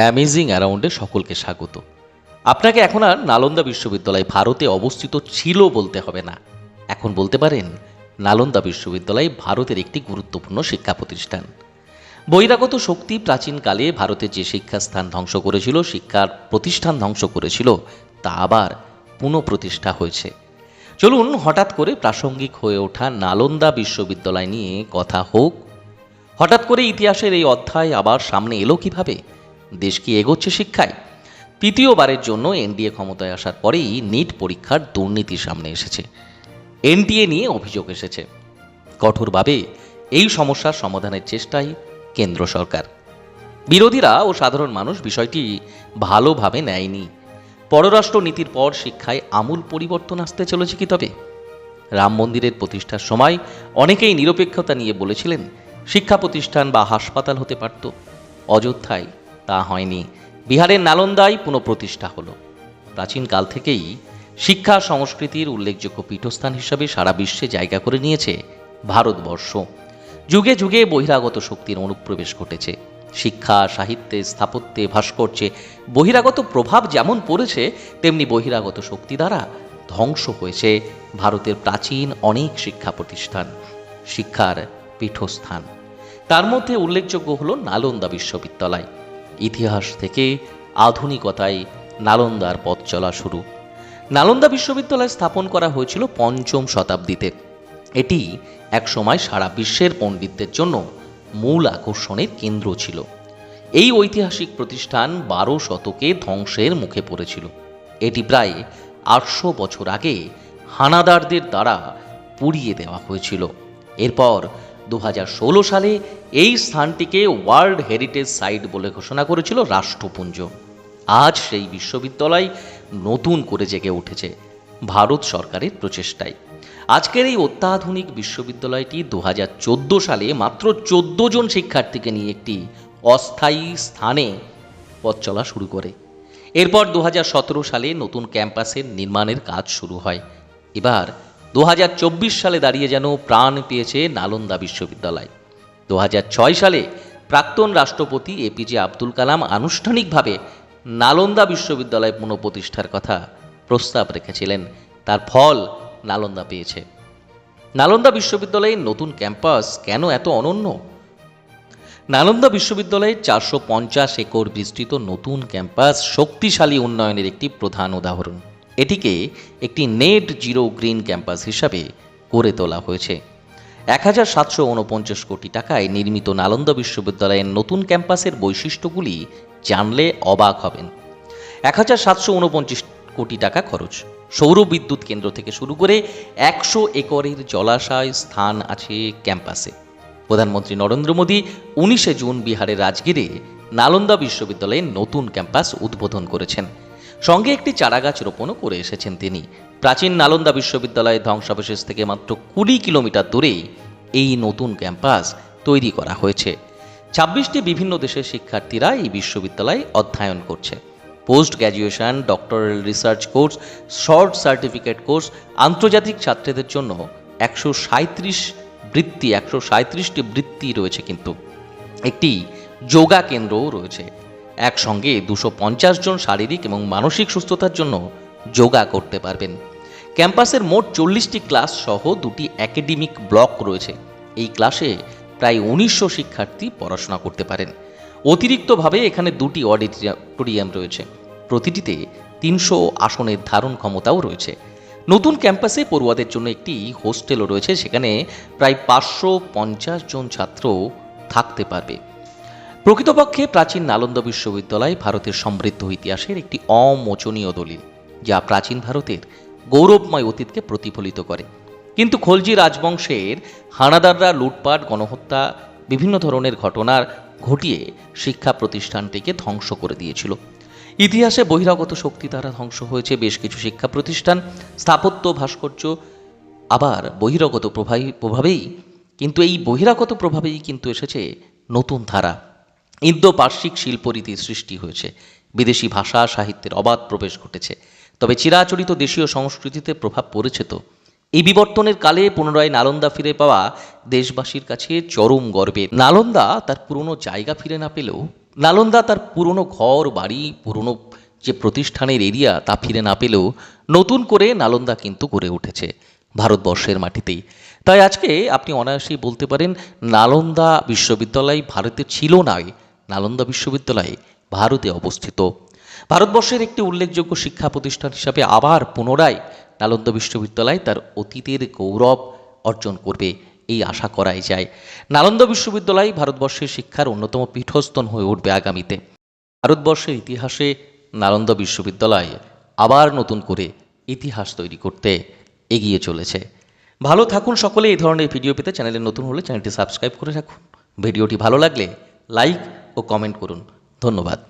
Amazing অ্যারাউন্ডে সকলকে স্বাগত। আপনাকে এখন আর নালন্দা বিশ্ববিদ্যালয় ভারতে অবস্থিত ছিল বলতে হবে না। এখন বলতে পারেন, নালন্দা বিশ্ববিদ্যালয় ভারতের একটি গুরুত্বপূর্ণ শিক্ষা প্রতিষ্ঠান। বহিরাগত শক্তি প্রাচীনকালে ভারতের যে শিক্ষাস্থান ধ্বংস করেছিল, শিক্ষার প্রতিষ্ঠান ধ্বংস করেছিল, তা আবার পুনঃপ্রতিষ্ঠা হয়েছে। চলুন হঠাৎ করে প্রাসঙ্গিক হয়ে ওঠা নালন্দা বিশ্ববিদ্যালয় নিয়ে কথা হোক। হঠাৎ করে ইতিহাসের এই অধ্যায় আবার সামনে এলো কীভাবে? দেশ কি এগোচ্ছে শিক্ষায়? তৃতীয়বারের জন্য এনডিএ ক্ষমতায় আসার পরেই নিট পরীক্ষার দুর্নীতি সামনে এসেছে। এনটিএ নিয়ে অভিযোগ এসেছে। কঠোরভাবে এই সমস্যার সমাধানের চেষ্টায় কেন্দ্র সরকার। বিরোধীরা ও সাধারণ মানুষ বিষয়টি ভালোভাবে নেয়নি। পররাষ্ট্র নীতির পর শিক্ষায় আমূল পরিবর্তন আসতে চলেছে কি তবে? রাম মন্দিরের প্রতিষ্ঠার সময় অনেকেই নিরপেক্ষতা নিয়ে বলেছিলেন, শিক্ষা প্রতিষ্ঠান বা হাসপাতাল হতে পারত। অযোধ্যায় তা হয়নি। বিহারের নালন্দায় পুনঃপ্রতিষ্ঠা হলো। প্রাচীনকাল থেকেই শিক্ষা, সংস্কৃতির উল্লেখযোগ্য পীঠস্থান হিসাবে সারা বিশ্বে জায়গা করে নিয়েছে ভারতবর্ষ। যুগে যুগে বহিরাগত শক্তির অনুপ্রবেশ ঘটেছে। শিক্ষা, সাহিত্যে স্থাপত্যে ভাস্কর্যে বহিরাগত প্রভাব যেমন পড়েছে, তেমনি বহিরাগত শক্তি দ্বারা ধ্বংস হয়েছে ভারতের প্রাচীন অনেক শিক্ষা প্রতিষ্ঠান, শিক্ষার পীঠস্থান। তার মধ্যে উল্লেখযোগ্য হল নালন্দা বিশ্ববিদ্যালয়। ইতিহাস থেকে আধুনিকতায় নালন্দার পথ চলা শুরু। নালন্দা বিশ্ববিদ্যালয় স্থাপন করা হয়েছিল পঞ্চম শতাব্দীতে। এটি একসময় সারা বিশ্বের পণ্ডিতদের জন্য মূল আকর্ষণের কেন্দ্র ছিল। এই ঐতিহাসিক প্রতিষ্ঠান বারো শতকে ধ্বংসের মুখে পড়েছিল। এটি প্রায় আটশো বছর আগে হানাদারদের দ্বারা পুড়িয়ে দেওয়া হয়েছিল। এরপর দু হাজার ষোলো সালে এই স্থানটিকে ওয়ার্ল্ড হেরিটেজ সাইট বলে ঘোষণা করেছিল রাষ্ট্রপুঞ্জ। আজ সেই বিশ্ববিদ্যালয় নতুন করে জেগে উঠেছে ভারত সরকারের প্রচেষ্টায়। আজকের এই অত্যাধুনিক বিশ্ববিদ্যালয়টি দু হাজার চোদ্দ সালে মাত্র চোদ্দ জন শিক্ষার্থীকে নিয়ে একটি অস্থায়ী স্থানে পথ চলা শুরু করে। এরপর দু হাজার সতেরো সালে নতুন ক্যাম্পাসের নির্মাণের কাজ শুরু হয়। এবার দু হাজার চব্বিশ সালে দাঁড়িয়ে যেন প্রাণ পেয়েছে নালন্দা বিশ্ববিদ্যালয়। দু হাজার ছয় সালে প্রাক্তন রাষ্ট্রপতি এপিজে আব্দুল কালাম আনুষ্ঠানিকভাবে নালন্দা বিশ্ববিদ্যালয় পুনঃপ্রতিষ্ঠার কথা প্রস্তাব রেখেছিলেন। তার ফল নালন্দা পেয়েছে। নালন্দা বিশ্ববিদ্যালয়ের নতুন ক্যাম্পাস কেন এত অনন্য? নালন্দা বিশ্ববিদ্যালয়ের চারশো পঞ্চাশ একর বিস্তৃত নতুন ক্যাম্পাস শক্তিশালী উন্নয়নের একটি প্রধান উদাহরণ। এটিকে একটি নেট জিরো গ্রিন ক্যাম্পাস হিসাবে গড়ে তোলা হয়েছে। এক হাজার সাতশো উনপঞ্চাশ কোটি টাকায় নির্মিত নালন্দা বিশ্ববিদ্যালয়ের নতুন ক্যাম্পাসের বৈশিষ্ট্যগুলি জানলে অবাক হবেন। এক হাজার সাতশো উনপঞ্চাশ কোটি টাকা খরচ। সৌর বিদ্যুৎ কেন্দ্র থেকে শুরু করে একশো একরের জলাশয় স্থান আছে ক্যাম্পাসে। প্রধানমন্ত্রী নরেন্দ্র মোদী উনিশে জুন বিহারের রাজগিরে নালন্দা বিশ্ববিদ্যালয়ের নতুন ক্যাম্পাস উদ্বোধন করেছেন। সঙ্গে একটি চারাগাছ রোপণও করে এসেছেন তিনি। প্রাচীন নালন্দা বিশ্ববিদ্যালয়ের ধ্বংসাবশেষ থেকে মাত্র কুড়ি কিলোমিটার দূরেই এই নতুন ক্যাম্পাস তৈরি করা হয়েছে। ছাব্বিশটি বিভিন্ন দেশের শিক্ষার্থীরা এই বিশ্ববিদ্যালয়ে অধ্যয়ন করছে। Post graduation, doctoral research course, short certificate course, আন্তর্জাতিক ছাত্রীদের জন্য একশো সাঁত্রিশ বৃত্তি, একশো সাঁত্রিশটি বৃত্তি রয়েছে কিন্তু। একটি যোগা কেন্দ্রও রয়েছে। একসঙ্গে দুশো পঞ্চাশ জন শারীরিক এবং মানসিক সুস্থতার জন্য যোগা করতে পারবেন। ক্যাম্পাসের মোট চল্লিশটি ক্লাস সহ দুটি একাডেমিক ব্লক রয়েছে। এই ক্লাসে প্রায় উনিশশো শিক্ষার্থী পড়াশোনা করতে পারেন। অতিরিক্তভাবে এখানে দুটি অডিটোরিয়াম রয়েছে। প্রতিটিতে তিনশো আসনের ধারণ ক্ষমতাও রয়েছে। নতুন ক্যাম্পাসে পড়ুয়াদের জন্য একটি হোস্টেলও রয়েছে। সেখানে প্রায় পাঁচশো পঞ্চাশ জন ছাত্র থাকতে পারবে। প্রকৃতপক্ষে প্রাচীন নালন্দা বিশ্ববিদ্যালয় ভারতের সমৃদ্ধ ইতিহাসের একটি অমোচনীয় দলিল, যা প্রাচীন ভারতের গৌরবময় অতীতকে প্রতিফলিত করে। কিন্তু খলজি রাজবংশের হানাদাররা লুটপাট, গণহত্যা, বিভিন্ন ধরনের ঘটনার ঘটিয়ে শিক্ষা প্রতিষ্ঠানটিকে ধ্বংস করে দিয়েছিল। ইতিহাসে বহিরাগত শক্তি দ্বারা ধ্বংস হয়েছে বেশ কিছু শিক্ষা প্রতিষ্ঠান, স্থাপত্য, ভাস্কর্য, আবার বহিরাগত প্রভাবী প্রভাবেই কিন্তু এই বহিরাগত প্রভাবেই কিন্তু এসেছে নতুন ধারা। ইন্দো পার্শ্বিক শিল্পরীতির সৃষ্টি হয়েছে। বিদেশি ভাষা সাহিত্যের অবাধ প্রবেশ ঘটেছে। তবে চিরাচরিত দেশীয় সংস্কৃতিতে প্রভাব পড়েছে তো। এই বিবর্তনের কালে পুনরায় নালন্দা ফিরে পাওয়া দেশবাসীর কাছে চরম গর্বে। নালন্দা তার পুরনো জায়গা ফিরে না পেলেও, নালন্দা তার পুরনো ঘর, বাড়ি, পুরনো যে প্রতিষ্ঠানের এরিয়া তা ফিরে না পেলেও নতুন করে নালন্দা কিন্তু গড়ে উঠেছে ভারতবর্ষের মাটিতেই। তাই আজকে আপনি অনায়াসেই বলতে পারেন, নালন্দা বিশ্ববিদ্যালয় ভারতে ছিল না নালন্দা বিশ্ববিদ্যালয় ভারতে অবস্থিত। ভারতবর্ষের একটি উল্লেখযোগ্য শিক্ষা প্রতিষ্ঠান হিসাবে আবার পুনরায় নালন্দা বিশ্ববিদ্যালয় তার অতীতের গৌরব অর্জন করবে, এই আশা করাই যায়। নালন্দা বিশ্ববিদ্যালয় ভারতবর্ষের শিক্ষার অন্যতম পীঠস্থান হয়ে উঠবে আগামীতে। ভারতবর্ষের ইতিহাসে নালন্দা বিশ্ববিদ্যালয় আবার নতুন করে ইতিহাস তৈরি করতে এগিয়ে চলেছে। ভালো থাকুন সকলে, এই ধরনের ভিডিও পেতে চ্যানেলে নতুন হলে চ্যানেলটি সাবস্ক্রাইব করে রাখুন। ভিডিওটি ভালো লাগলে লাইক ও কমেন্ট করুন। ধন্যবাদ।